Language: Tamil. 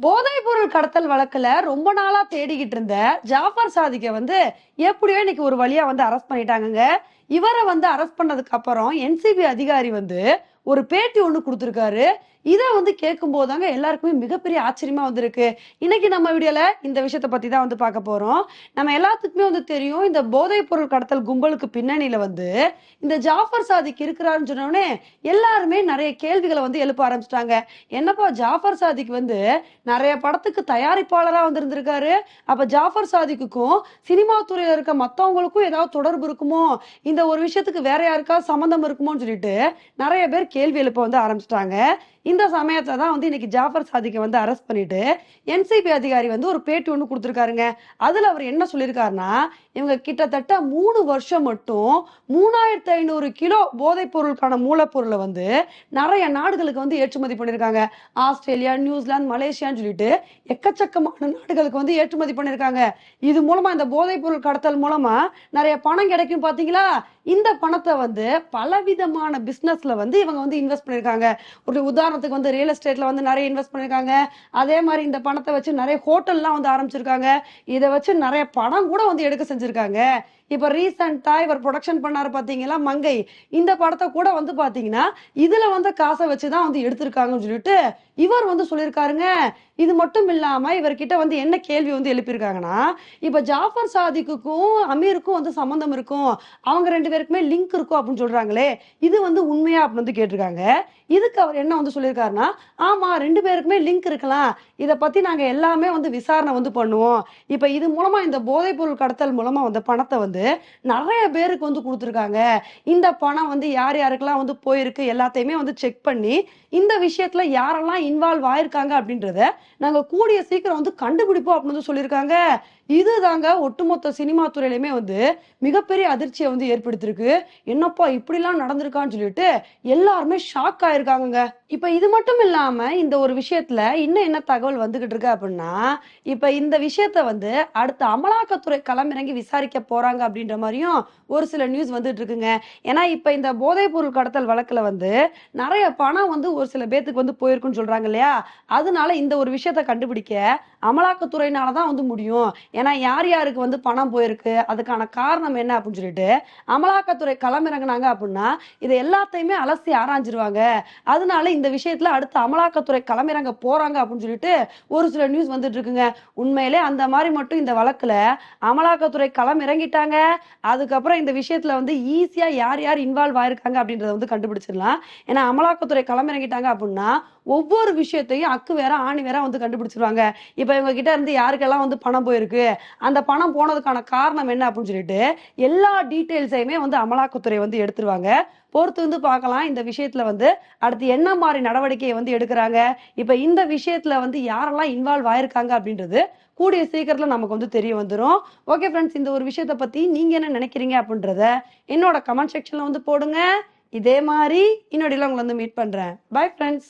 போதைப் பொருள் கடத்தல் வழக்குல ரொம்ப நாளா தேடிக்கிட்டு இருந்த ஜாஃபர் சாதிக்க வந்து எப்படியோ இன்னைக்கு ஒரு வழியா வந்து அரெஸ்ட் பண்ணிட்டாங்கங்க. இவரை வந்து அரெஸ்ட் பண்ணதுக்கு அப்புறம் என்சிபி அதிகாரி வந்து ஒரு பேட்டி ஒன்று கொடுத்துருக்காரு. இதை வந்து கேட்கும் போதாங்க எல்லாருக்குமே மிகப்பெரிய ஆச்சரியமா வந்திருக்கு. இன்னைக்கு நம்ம வீடியோல இந்த விஷயத்த பத்தி தான் வந்து பார்க்க போறோம். நம்ம எல்லாத்துக்குமே வந்து தெரியும் இந்த போதைப் பொருள் கடத்தல் கும்பலுக்கு பின்னணியில வந்து இந்த ஜாஃபர் சாதிக் இருக்கிறாருன்னு சொன்னோடனே எல்லாருமே நிறைய கேள்விகளை வந்து எழுப்ப ஆரம்பிச்சிட்டாங்க. என்னப்பா ஜாஃபர் சாதிக் வந்து நிறைய படத்துக்கு தயாரிப்பாளராக வந்து இருந்திருக்காரு அப்ப ஜாஃபர் சாதிக்குக்கும் சினிமா துறையில இருக்க மத்தவங்களுக்கும் ஏதாவது தொடர்பு இருக்குமோ? இந்த ஒரு விஷயத்துக்கு வேற யாருக்காவது சம்மந்தம் இருக்குமோன்னு சொல்லிட்டு நிறைய பேர் கேள்வி எழுப்ப வந்து ஆரம்பிச்சிட்டாங்க. இந்த சமயத்தை தான் வந்து இன்னைக்கு ஜாஃபர் சாதிக்கை வந்து அரெஸ்ட் பண்ணிட்டு என்சிபி அதிகாரி வந்து ஒரு பேட்டி ஒன்று கொடுத்துருக்காருங்க. அதில் அவர் என்ன சொல்லியிருக்காருன்னா இவங்க கிட்டத்தட்ட மூணு வருஷம் மட்டும் மூணாயிரத்தி ஐநூறு கிலோ போதைப் பொருளுக்கான மூலப்பொருளை வந்து நிறைய நாடுகளுக்கு வந்து ஏற்றுமதி பண்ணியிருக்காங்க. ஆஸ்திரேலியா நியூசிலாந்து மலேசியான்னு சொல்லிட்டு எக்கச்சக்கமான நாடுகளுக்கு வந்து ஏற்றுமதி பண்ணியிருக்காங்க. இது மூலமாக இந்த போதைப் பொருள் கடத்தல் மூலமாக நிறைய பணம் கிடைக்கும் பார்த்தீங்களா இந்த பணத்தை வந்து பலவிதமான பிஸ்னஸில் வந்து இவங்க வந்து இன்வெஸ்ட் பண்ணியிருக்காங்க. ஒரு உதாரணம் உதாரணத்துக்கு வந்து ரியல் எஸ்டேட்ல வந்து நிறைய இன்வெஸ்ட் பண்ணியிருக்காங்க அதே மாதிரி இந்த பணத்தை வச்சு நிறைய ஹோட்டல்லாம் வந்து ஆரம்பிச்சிருக்காங்க. இதை வச்சு நிறைய பணம் கூட வந்து எடுக்க செஞ்சிருக்காங்க. இப்ப ரீசெண்டா இவர் ப்ரொடக்ஷன் பண்ணாரு பாத்தீங்களா மங்கை. இந்த படத்தை கூட வந்து பாத்தீங்கன்னா இதுல வந்து காசை வச்சுதான் வந்து எடுத்திருக்காங்கன்னு சொல்லிட்டு இவர் வந்து சொல்லியிருக்காருங்க. இது மட்டும் இல்லாம இவர்கிட்ட வந்து என்ன கேள்வி வந்து எழுப்பியிருக்காங்கன்னா இப்ப ஜாஃபர் சாதிக்குக்கும் அமீருக்கும் வந்து சம்பந்தம் இருக்கும். அவங்க ரெண்டு பேருக்குமே லிங்க் இருக்கும் அப்படின்னு சொல்றாங்களே. இது வந்து உண்மையா அப்படின்னு வந்து கேட்டிருக்காங்க. இதுக்கு அவர் என்ன வந்து சொல்லியிருக்காருன்னா ஆமா ரெண்டு பேருக்குமே லிங்க் இருக்கலாம். இதை பத்தி நாங்க எல்லாமே வந்து விசாரணை வந்து பண்ணுவோம். இப்ப இது மூலமா இந்த போதைப் பொருள் கடத்தல் மூலமா வந்த பணத்தை வந்து நிறைய பேருக்கு வந்து கொடுத்துருக்காங்க. இந்த பணம் வந்து யார் யாருக்கெல்லாம் வந்து போயிருக்கு எல்லாத்தையுமே வந்து செக் பண்ணி இந்த விஷயத்துல யாரெல்லாம் இன்வால்வ் ஆயிருக்காங்க அப்படின்றத நாங்க கூடிய சீக்கிரம் வந்து கண்டுபிடிப்போம் அப்படின்னு வந்து இது தாங்க ஒட்டுமொத்த சினிமா துறையிலுமே வந்து மிகப்பெரிய அதிர்ச்சியை வந்து ஏற்படுத்திருக்கு என்னப்பா இப்படிலாம் நடந்திருக்கான்னு சொல்லிட்டு எல்லாருமே ஷாக் ஆயிருக்காங்க இப்ப இது மட்டும் இல்லாம இந்த ஒரு விஷயத்துல இன்னும் என்ன தகவல் வந்துகிட்டு இருக்கு அப்படின்னா இப்ப இந்த விஷயத்த வந்து அடுத்த அமலாக்கத்துறை களமிறங்கி விசாரிக்க போறாங்க அப்படின்ற மாதிரியும் ஒரு சில நியூஸ் வந்துட்டு இருக்குங்க. ஏன்னா இப்ப இந்த போதைப் பொருள் கடத்தல் வழக்குல வந்து நிறைய பணம் வந்து ஒரு சில பேத்துக்கு வந்து போயிருக்குன்னு சொல்றாங்க இல்லையா? அதனால இந்த ஒரு விஷயத்த கண்டுபிடிக்க அமலாக்கத்துறையினாலதான் வந்து முடியும். ஏன்னா யார் யாருக்கு வந்து பணம் போயிருக்கு அதுக்கான காரணம் என்ன அப்படின்னு சொல்லிட்டு அமலாக்கத்துறை களமிறங்கினாங்க அப்படின்னா இதை எல்லாத்தையுமே அலசி ஆராய்ஞ்சிருவாங்க. அதனால இந்த விஷயத்துல அடுத்த அமலாக்கத்துறை களமிறங்க போறாங்க அப்படின்னு சொல்லிட்டு ஒரு சில நியூஸ் வந்துட்டு இருக்குங்க உண்மையிலே அந்த மாதிரி மட்டும் இந்த வழக்குல அமலாக்கத்துறை களம் இறங்கிட்டாங்க அதுக்கப்புறம் இந்த விஷயத்துல வந்து ஈஸியா யார் யார் இன்வால்வ் ஆயிருக்காங்க அப்படின்றத வந்து கண்டுபிடிச்சிடலாம். ஏன்னா அமலாக்கத்துறை களம் இறங்கிட்டாங்க அப்படின்னா ஒவ்வொரு விஷயத்தையும் அக்கு வேற ஆணி வேற வந்து கண்டுபிடிச்சிருவாங்க. இப்ப இவங்க கிட்ட இருந்து யாருக்கெல்லாம் வந்து பணம் போயிருக்கு? அந்த பணம் போனதுக்கான காரணம் என்ன அப்படின்னு சொல்லிட்டு எல்லா டீட்டெயில்ஸையுமே வந்து அமலாக்கத்துறை வந்து எடுத்துருவாங்க. பொறுத்து வந்து பார்க்கலாம். இந்த விஷயத்துல வந்து அடுத்து என்ன மாதிரி நடவடிக்கையை வந்து எடுக்கிறாங்க? இப்ப இந்த விஷயத்துல வந்து யாரெல்லாம் இன்வால்வ் ஆயிருக்காங்க அப்படின்றது கூடிய சீக்கிரத்துல நமக்கு வந்து தெரிய வந்துரும். ஓகே ஃப்ரெண்ட்ஸ் இந்த ஒரு விஷயத்தை பத்தி நீங்க என்ன நினைக்கிறீங்க அப்படின்றத என்னோட கமெண்ட் செக்ஷன்ல வந்து போடுங்க. இதே மாதிரி இன்னொடியில் உங்களை வந்து மீட் பண்றேன். Bye friends